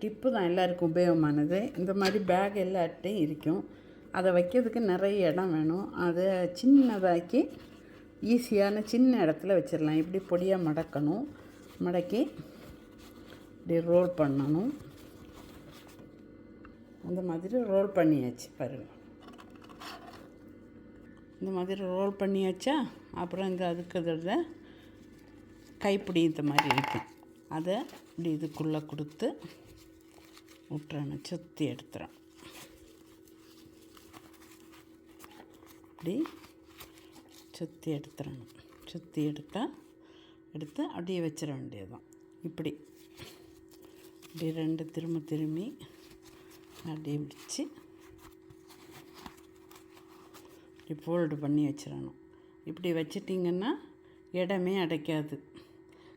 Tip தான் எல்லாருக்கும் உபயோகமானது. இந்த மாதிரி பேக் எல்லாட்டையும் இருக்கும். அதை வைக்கிறதுக்கு நிறைய இடம் வேணும். அதை சின்னதாக்கி ஈஸியான சின்ன இடத்துல வச்சிடலாம். இப்படி பொடியாக மடக்கணும். மடக்கி இப்படி ரோல் பண்ணணும். அந்த மாதிரி ரோல் பண்ணியாச்சு பாருங்கள் இந்த மாதிரி ரோல் பண்ணியாச்சா? அப்புறம் இந்த அதுக்கு இதில் கைப்பிடி இந்த மாதிரி இருக்கும். அதை இப்படி இதுக்குள்ளே கொடுத்து விட்டுறணும் சுற்றி எடுத்துறோம் இப்படி சுற்றி எடுத்துடணும் சுற்றி எடுத்தால் எடுத்து அப்படியே வச்சிட வேண்டியதுதான். இப்படி இப்படி ரெண்டு திரும்ப திரும்பி அப்படியே பிடிச்சி இப்படி ஃபோல்டு பண்ணி வச்சிடணும். இப்படி வச்சிட்டிங்கன்னா இடமே அடைக்காது.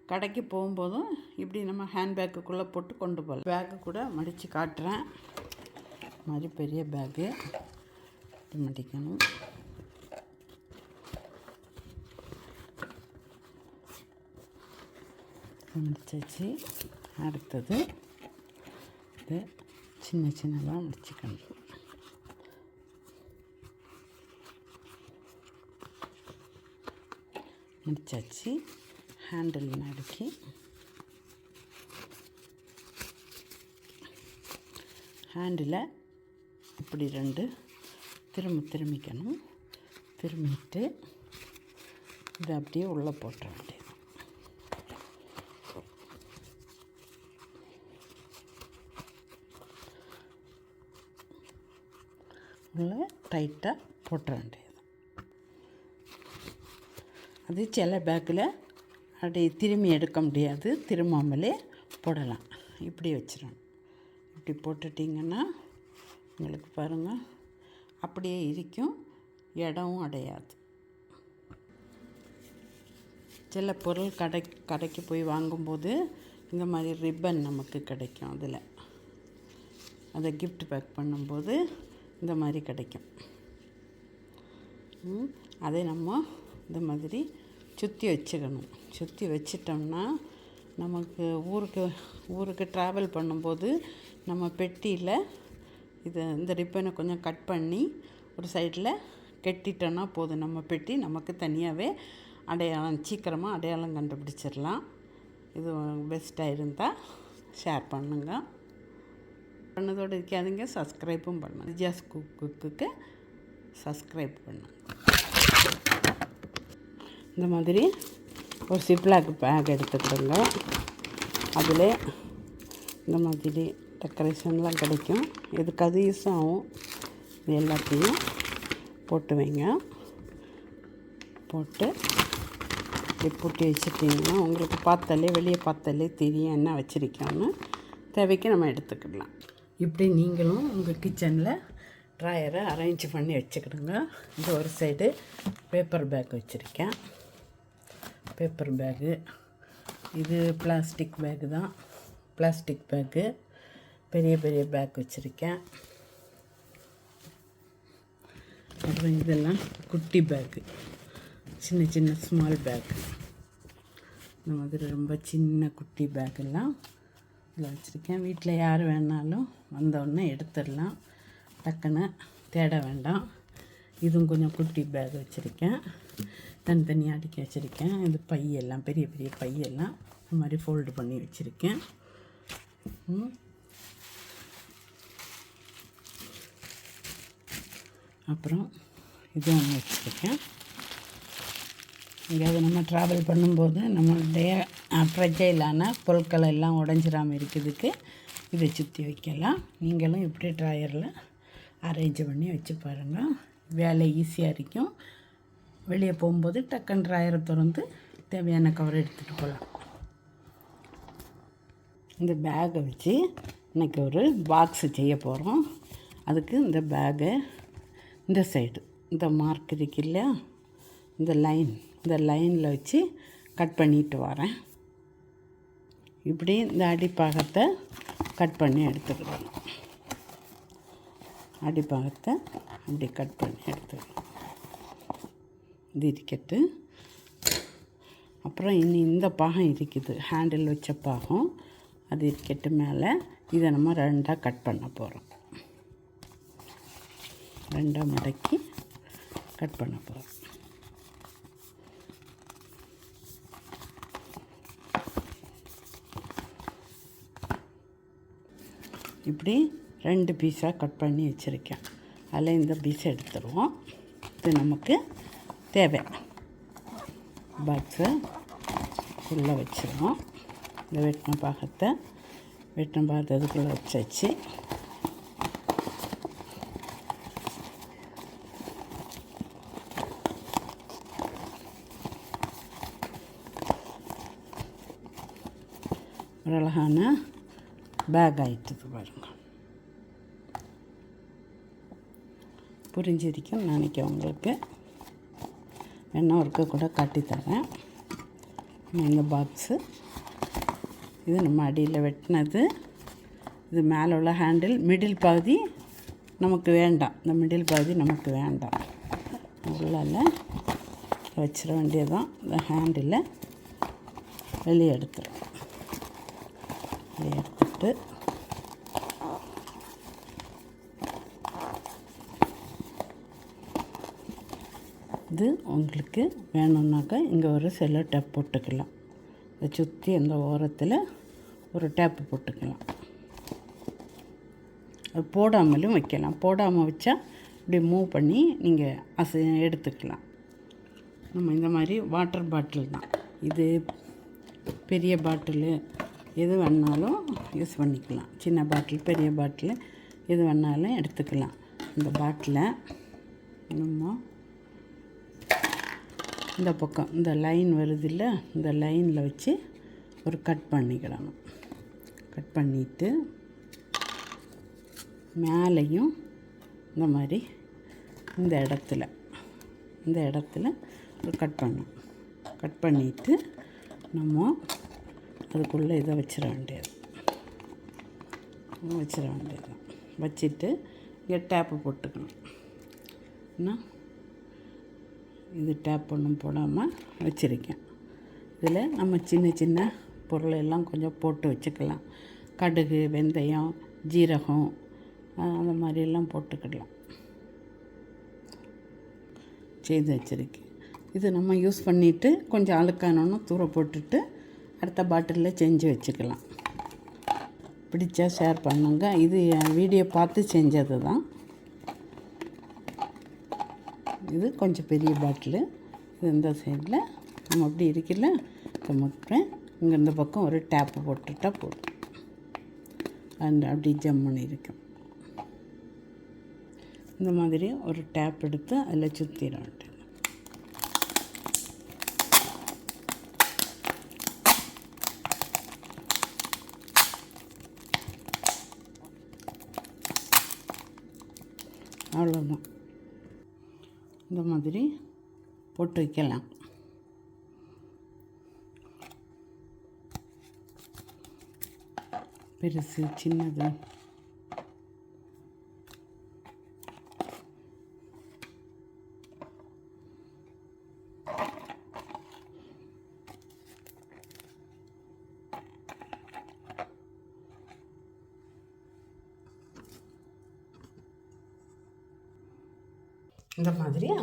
கடைக்கு போகும்போதும் இப்படி நம்ம ஹேண்ட்பேக்குக்குள்ளே போட்டு கொண்டு போகலாம். பேக்கு கூட மடித்து காட்டுறேன். இது மாதிரி பெரிய பேக்கு இது மடிக்கணும். முடிச்சாச்சு. அடுத்தது இது சின்ன சின்னதாக முடிச்சுக்கணும். முடிச்சாச்சு. ஹேண்டில் நடுக்கி ஹேண்டில் இப்படி ரெண்டு திரும்ப திரும்பிக்கணும் திரும்பிட்டு இதை அப்படியே உள்ளே போட்டுற வேண்டியது உள்ளே டைட்டாக போட்டுற வேண்டியது அது சில பேக்கில் அப்படி திரும்பி எடுக்க முடியாது. திரும்பாமலே போடலாம். இப்படி வச்சிடணும் இப்படி போட்டுட்டிங்கன்னா உங்களுக்கு பாருங்கள் அப்படியே இருக்கும். இடமும் அடையாது. சில பொருள் கடை கடைக்கு போய் வாங்கும்போது இந்த மாதிரி ரிப்பன் நமக்கு கிடைக்கும் அதில். அதை கிஃப்ட் பேக் பண்ணும்போது இந்த மாதிரி கிடைக்கும். அதை நம்ம இந்த மாதிரி சுற்றி வச்சுக்கணும் சுற்றி வச்சிட்டோம்னா நமக்கு ஊருக்கு ஊருக்கு ட்ராவல் பண்ணும்போது நம்ம பெட்டியில் இது இந்த ரிப்பனை கொஞ்சம் கட் பண்ணி ஒரு சைடில் கட்டிட்டோன்னா போதும். நம்ம பெட்டி நமக்கு தனியாகவே அடையாளம் சீக்கிரமாக அடையாளம் கண்டுபிடிச்சிடலாம். இது பெஸ்ட்டாக இருந்தால் ஷேர் பண்ணுங்கள் பண்ணதோடு இருக்காதீங்க சப்ஸ்கிரைப்பும் பண்ணுங்கள் விஜயாஸ் குக்குக்கு சப்ஸ்கிரைப் பண்ணுங்க. இந்த மாதிரி ஒரு சிப்லாக் பேக் எடுத்துக்கிடுங்க அதில் இந்த மாதிரி டெக்கரேஷன்லாம் கிடைக்கும். இதுக்கு அது யூஸ் ஆகும்? இது எல்லாத்தையும் போட்டு வைங்க. போட்டு பூட்டி வச்சுட்டிங்கன்னா உங்களுக்கு பார்த்தாலே வெளியே பார்த்தாலே தெரியும் என்ன வச்சுருக்கோன்னு தேவைக்கு நம்ம எடுத்துக்கிடலாம் இப்படி நீங்களும் உங்கள் கிச்சனில் ட்ராயரை அரேஞ்ச் பண்ணி வச்சுக்கிடுங்க. இந்த ஒரு சைடு பேப்பர் பேக் வச்சுருக்கேன். Paper bag. இது பிளாஸ்டிக் பேகு தான். பிளாஸ்டிக் பேக்கு பெரிய பெரிய பேக் வச்சுருக்கேன். அப்புறம் இதெல்லாம் குட்டி பேக்கு சின்ன சின்ன ஸ்மால் பேக் இந்த மாதிரி ரொம்ப சின்ன குட்டி பேக்கெல்லாம் இதில் வச்சுருக்கேன். வீட்டில் யார் வேணாலும் வந்தோடனே எடுத்துடலாம். டக்குன்னு தேட வேண்டாம். இதுவும் கொஞ்சம் குட்டி பேக் வச்சுருக்கேன். தனித்தனியாக அடுக்கி வச்சுருக்கேன். இது பையெல்லாம் பெரிய பெரிய பையெல்லாம் இந்த மாதிரி ஃபோல்டு பண்ணி வச்சுருக்கேன். அப்புறம் இது ஒன்று வச்சுருக்கேன். எங்கேயாவது நம்ம ட்ராவல் பண்ணும்போது நம்மளுடைய ஃப்ரெஜைலான பொருட்கள் எல்லாம் உடஞ்சிடாமல் இருக்கிறதுக்கு இதை சுற்றி வைக்கலாம். நீங்களும் இப்படி ட்ராயரில் அரேஞ்ச் பண்ணி வச்சு பாருங்கள் வேலை ஈஸியாக இருக்கும். வெளியே போகும்போது டக்குன்னு ட்ராயரை திறந்து தேவையான கவர் எடுத்துகிட்டு போகலாம். இந்த பேக்கை வச்சு இன்றைக்கி ஒரு பாக்ஸு செய்ய போகிறோம் அதுக்கு இந்த பேகை இந்த சைடு இந்த மார்க் இருக்கு இல்லையா? இந்த லைன் இந்த லைனில் வச்சு கட் பண்ணிட்டு வரேன். இப்படி இந்த அடிப்பாகத்தை கட் பண்ணி எடுத்துக்கலாம். அடிப்பாகத்தை அப்படி கட் பண்ணி எடுத்துக்கலாம். இது இருக்கட்டு அப்புறம் இனி இந்த பாகம் இருக்குது ஹேண்டில் வச்ச பாகம். அது இருக்கட்டு மேலே. இதை நம்ம ரெண்டாக கட் பண்ண போகிறோம் ரெண்டாக மடக்கி கட் பண்ண போகிறோம் இப்படி ரெண்டு பீஸாக கட் பண்ணி வச்சுருக்கேன். அதில் இந்த பீஸை எடுத்துருவோம். இது நமக்கு தேவை. பாக்ஸை உள்ளே வச்சிருவோம். இந்த வெட்டின பாகத்தை வெட்டின பாகத்துக்குள்ளே வச்சாச்சு. ஒரு அழகான பேக் ஆகிட்டது பாருங்க. புரிஞ்சிருக்கும் நினைக்க உங்களுக்கு. வேணால் ஒருக்க கூட காட்டித்தரேன் இந்த பாக்ஸு. இது நம்ம அடியில் வெட்டினது. இது மேலே உள்ள ஹேண்டில் மிடில் பகுதி நமக்கு வேண்டாம். இந்த மிடில் பகுதி நமக்கு வேண்டாம். உள்ளால் வச்சிட வேண்டியதான் இந்த ஹேண்டில் வெளியே எடுத்துரும் வெளியே எடுத்துட்டு இது உங்களுக்கு வேணும்னாக்கா இங்கே ஒரு செல்லோ டேப் போட்டுக்கலாம். இதை சுற்றி அந்த ஓரத்தில் ஒரு டேப்பு போட்டுக்கலாம். அது போடாமலும் வைக்கலாம். போடாமல் வச்சா இப்படி மூவ் பண்ணி நீங்கள் அசை எடுத்துக்கலாம். நம்ம இந்த மாதிரி வாட்டர் பாட்டில் தான். இது பெரிய பாட்டிலு எது வேணாலும் யூஸ் பண்ணிக்கலாம். சின்ன பாட்டில் பெரிய பாட்டில் எது வேணாலும் எடுத்துக்கலாம். இந்த பாட்டிலை நம்ம இந்த பக்கம் இந்த லைன் வருதுல்ல இந்த லைனில் வச்சு ஒரு கட் பண்ணிக்கிடணும் கட் பண்ணிவிட்டு மேலேயும் இந்த மாதிரி இந்த இடத்துல இந்த இடத்துல ஒரு கட் பண்ணணும். கட் பண்ணிவிட்டு நம்ம அதுக்குள்ளே இதை வச்சிட வேண்டியது. வச்சிட வேண்டியது. வச்சுட்டு இங்கே டேப்பு போட்டுக்கணும். என்ன? இது டேப் ஒன்றும் போடாமல் வச்சுருக்கேன். இதில் நம்ம சின்ன சின்ன பொருள் எல்லாம் கொஞ்சம் போட்டு வச்சுக்கலாம். கடுகு வெந்தயம் ஜீரகம் அந்த மாதிரியெல்லாம் போட்டுக்கிடலாம். செய்து வச்சுருக்கேன். இது நம்ம யூஸ் பண்ணிவிட்டு கொஞ்சம் அழுக்கானோன்னு தூர போட்டுட்டு அடுத்த பாட்டிலில் செஞ்சு வச்சுக்கலாம். பிடிச்சா ஷேர் பண்ணுங்க. இது வீடியோ பார்த்து செஞ்சது தான் இது கொஞ்சம் பெரிய பாட்டிலு இது இந்த சைடில் நம்ம அப்படி இருக்குல்ல இதை மட்டும் இங்கே இந்த பக்கம் ஒரு டேப்பு போட்டுட்டா போதும். அண்ட் அப்படி ஜம்முன்னு இருக்கும் இந்த மாதிரி ஒரு டேப் எடுத்து அதில் சுற்றிட வேண்டியது. அவ்வளோதான் இந்த மாதிரி போட்டு வைக்கலாம். பெருசு சின்னது.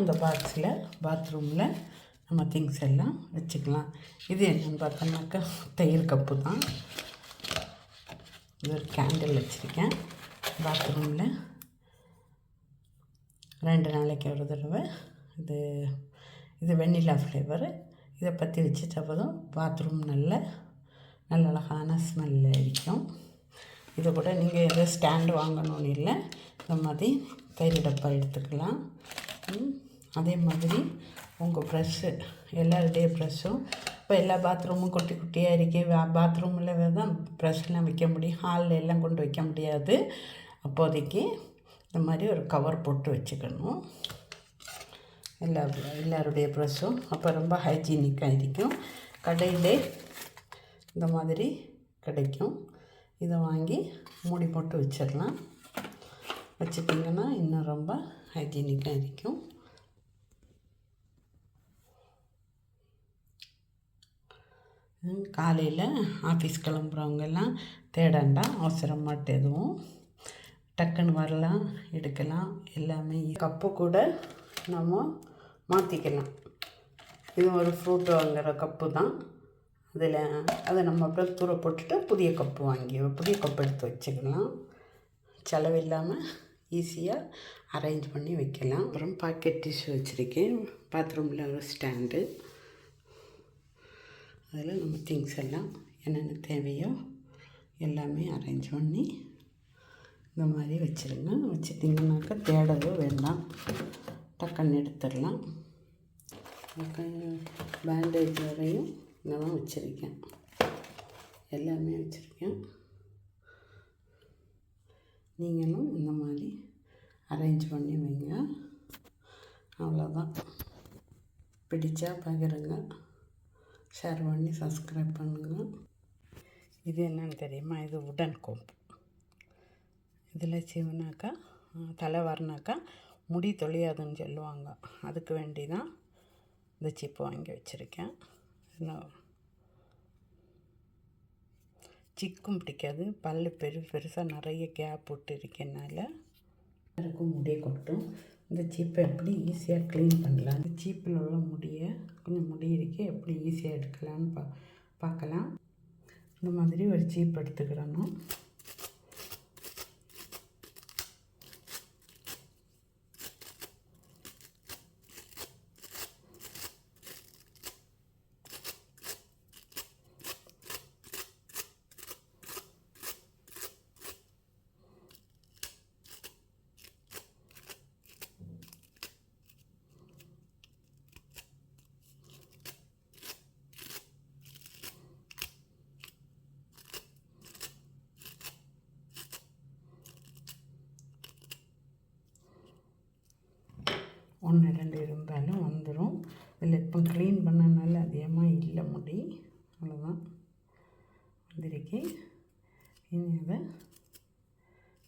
அந்த பாக்ஸில் பாத்ரூமில் நம்ம திங்ஸ் எல்லாம் வச்சுக்கலாம். இது என்னென்னு பார்த்தோம்னாக்கா தயிர் கப்பு தான். இது ஒரு கேண்டில் வச்சுருக்கேன். பாத்ரூமில் ரெண்டு நாளைக்கு ஒரு தடவை. இது இது வெண்ணிலா ஃப்ளேவரு இதை பற்றி வச்சுட்டா போதும் பாத்ரூம் நல்ல நல்ல அழகான ஸ்மெல் அடிக்கும். இது கூட நீங்கள் எதோ ஸ்டாண்டு வாங்கணும்னு இல்லை இந்த மாதிரி தயிர் டப்பா எடுத்துக்கலாம். ம், அதே மாதிரி உங்கள் ப்ரெஷ்ஷு எல்லாருடைய ப்ரெஷ்ஷும் இப்போ எல்லா பாத்ரூமும் குட்டி குட்டியாக இருக்கு பாத்ரூமில் தான் ப்ரெஷ்லாம் வைக்க முடியும். ஹாலில் எல்லாம் கொண்டு வைக்க முடியாது. அப்போதைக்கு இந்த மாதிரி ஒரு கவர் போட்டு வச்சுக்கணும். எல்லா எல்லாருடைய ப்ரெஷ்ஷும் அப்போ ரொம்ப ஹைஜீனிக்காக இருக்கும். கடையிலே இந்த மாதிரி கிடைக்கும். இதை வாங்கி மூடி போட்டு வச்சிடலாம். வச்சுட்டிங்கன்னா இன்னும் ரொம்ப ஹைஜீனிக்காக இருக்கும். காலையில் ஆஃபீஸ் கிளம்புறவங்கெல்லாம் தேடண்டா அவசரமாட்டு எதுவும் டக்குன்னு வரலாம் எடுக்கலாம் எல்லாமே கப்பு கூட நம்ம மாற்றிக்கலாம் இது ஒரு ஃப்ரூட் வாங்குகிற கப்பு தான். அதில் அதை நம்ம அப்படியே தூர போட்டுட்டு புதிய கப்பு வாங்கி புதிய கப்பு எடுத்து வச்சுக்கலாம். செலவில்லாமல் ஈஸியாக அரேஞ்ச் பண்ணி வைக்கலாம். அப்புறம் பாக்கெட் டிஷ்யூ வச்சுருக்கேன். பாத்ரூமில் ஒரு ஸ்டாண்டு அதில் நம்ம திங்ஸ் எல்லாம் என்னென்ன தேவையோ எல்லாமே அரேஞ்ச் பண்ணி இந்த மாதிரி வச்சுருங்க. வச்சுட்டிங்கனாக்கா தேடவே வேண்டாம். டக்குன்னு எடுத்துடலாம். பேண்டேஜ் வரையும் இதெல்லாம் வச்சுருக்கேன். எல்லாமே வச்சுருக்கேன். நீங்களும் இந்த மாதிரி அரேஞ்ச் பண்ணி வைங்க. அவ்வளோதான் பிடிச்சா பகிருங்க. ஷேர் பண்ணி சப்ஸ்கிரைப் பண்ணுங்கள் இது என்னன்னு தெரியுமா? இது உடன் கோம்பு. இதில் சிவனாக்கா தலை வரனாக்கா முடி தொழியாதுன்னு சொல்லுவாங்க. அதுக்கு வேண்டி தான் இந்த சிப்பு வாங்கி வச்சுருக்கேன். சிக்கும் பிடிக்காது. பல்லு பெரு பெருசாக நிறைய கேப் விட்டு இருக்கனால. எல்லாருக்கும் முடியை கொட்டும். இந்த சீப்பை எப்படி ஈஸியாக க்ளீன் பண்ணலாம்? இந்த சீப்பில் உள்ள முடியை கொஞ்சம் முடி இருக்கு எப்படி ஈஸியாக எடுக்கலாம்னு பா பார்க்கலாம். இந்த மாதிரி ஒரு சீப் எடுத்துக்கிடணும். ஒன்று ரெண்டு இருந்தாலும் வந்துடும் இதில் இப்போ க்ளீன் பண்ணனால அதிகமாக இல்லை முடி. அவ்வளோதான் வந்திருக்கு. இனி அதை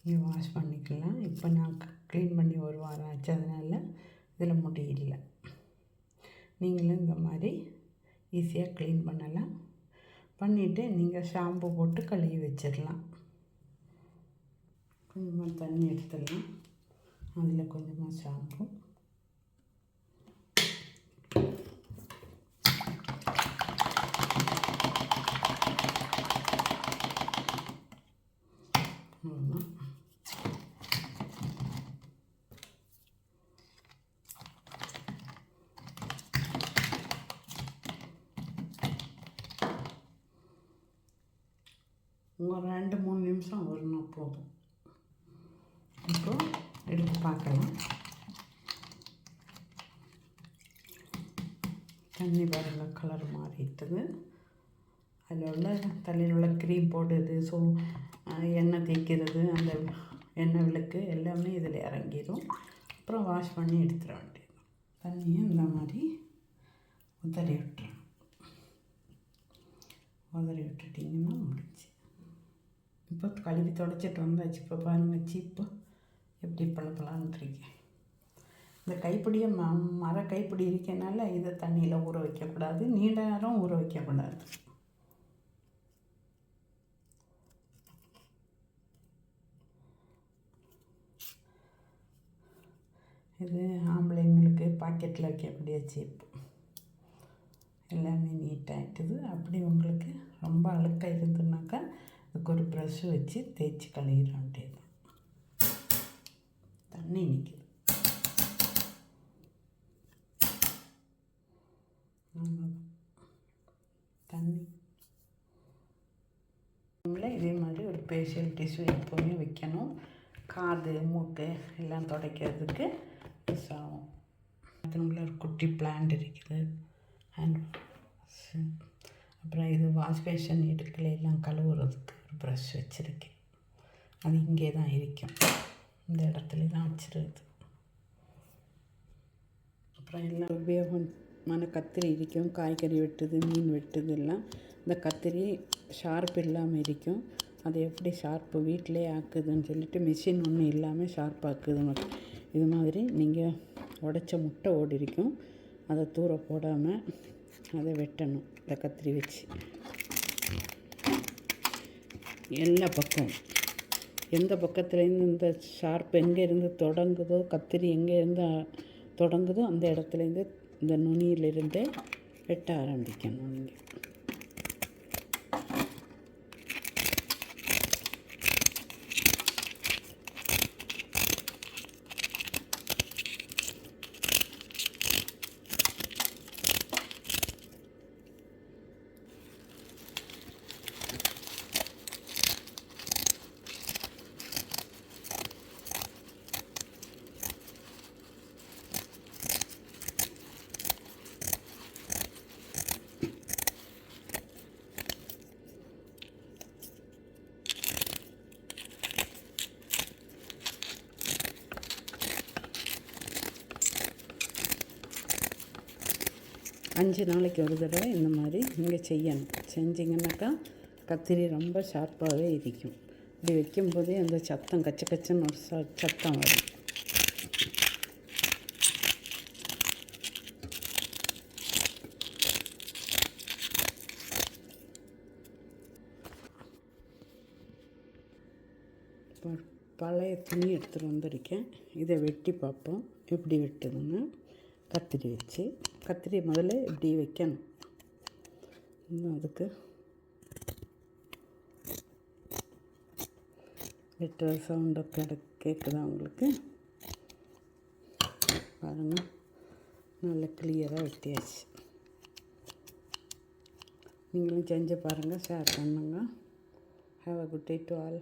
நீ வாஷ் பண்ணிக்கலாம். இப்போ நான் க்ளீன் பண்ணி ஒரு வாரம் ஆச்சு அதனால் இதில் முடி இல்லை. நீங்களும் இந்த மாதிரி ஈஸியாக க்ளீன் பண்ணலாம். பண்ணிவிட்டு நீங்கள் ஷாம்பு போட்டு கழுவி வச்சிடலாம். கொஞ்சமாக தண்ணி எடுத்துடலாம். அதில் கொஞ்சமாக ஷாம்பு அவ்வளோதான் ஒரு ரெண்டு மூணு நிமிஷம் வரணும் போதும். இப்போ எடுத்து பார்க்கலாம். தண்ணி வரல கலர் மாறிட்டுது. அதில் உள்ள தலையில் உள்ள க்ரீம் போடுறது ஸோ எண்ணெய் தேய்க்கிறது அந்த எண்ணெய் விளக்கு எல்லாமே இதில் இறங்கிடும் அப்புறம் வாஷ் பண்ணி எடுத்துட வேண்டியது. தண்ணியை இந்த மாதிரி உதறி விட்டுறணும். உதறி விட்டுட்டிங்கன்னா முடிஞ்சு இப்போ கழுவி தொடச்சிட்டு வந்தாச்சு. இப்போ பாருங்கள் சீப்பு எப்படி பளபளன்றிருக்கேன் இந்த கைப்பிடியை ம மர கைப்பிடி இருக்கனால இதை தண்ணியில் ஊற வைக்கக்கூடாது. நீண்ட நேரம் ஊற வைக்கக்கூடாது. இது ஆம்பளைங்களுக்கு பாக்கெட்டில் வைக்கக்கூடிய சீப்பு. எல்லாமே நீட்டாகிட்டுது அப்படி உங்களுக்கு ரொம்ப அழுக்காக இருந்துனாக்கா அதுக்கு ஒரு ப்ரஷ் வச்சு தேய்ச்சி கழுவிட வேண்டியது தண்ணி நிற்கிது தண்ணி. இதே மாதிரி ஒரு பேஷியல் டிஷ்யூ எப்போவுமே வைக்கணும். காது மூக்கு எல்லாம் துடைக்கிறதுக்கு யூஸ் ஆகும். அதுக்குள்ள ஒரு குட்டி பிளான்ட் இருக்குது. அண்ட் அப்புறம் இது வாஷ் பேஷன் இடுக்கலை எல்லாம் கழுவுறதுக்கு ப்ரஷ் வச்சுருக்கேன். அது இங்கே தான் இருக்கும். இந்த இடத்துல தான் வச்சுருக்குது. அப்புறம் எல்லாம் உபயோகமான கத்திரி இருக்கும். காய்கறி வெட்டுது மீன் வெட்டுது எல்லாம். இந்த கத்திரி ஷார்ப் இல்லாமல் இருக்கும். அது எப்படி ஷார்ப்பு வீட்டிலே ஆக்குதுன்னு சொல்லிட்டு மிஷின் ஒன்றும் இல்லாமல் ஷார்ப் ஆக்குது இது மாதிரி நீங்கள் உடச்ச முட்டை ஓடி இருக்கும். அதை தூர போடாமல் அதை வெட்டணும். இந்த கத்திரி வச்சு. எல்லா பக்கம்? எந்த பக்கத்துலேருந்து இந்த ஷார்ப் எங்கேருந்து தொடங்குதோ கத்திரி எங்கேருந்து தொடங்குதோ அந்த இடத்துலேருந்து இந்த நுனியிலிருந்து வெட்ட ஆரம்பிக்கணும் நீங்கள் அஞ்சு நாளைக்கு ஒரு தடவை இந்த மாதிரி நீங்கள் செய்யணும். செஞ்சிங்கன்னாக்கா கத்திரி ரொம்ப ஷார்ப்பாகவே இருக்கும் இப்படி வைக்கும்போதே அந்த சத்தம் கச்ச கச்சன்னு ஒரு ச சத்தம் வரும். பழைய துணி எடுத்துகிட்டு வந்திருக்கேன். இதை வெட்டி பார்ப்போம். எப்படி வெட்டுதுன்னு. கத்திரி வச்சு கத்திரி முதல்ல இப்படி வைக்கணும். இன்னும் அதுக்கு வெட்டுற சவுண்டு கிட கேட்குதா உங்களுக்கு? பாருங்கள் நல்ல கிளியராக வெட்டியாச்சு. நீங்களும் செஞ்சு பாருங்கள் ஷேர் பண்ணுங்கள் have a good day to all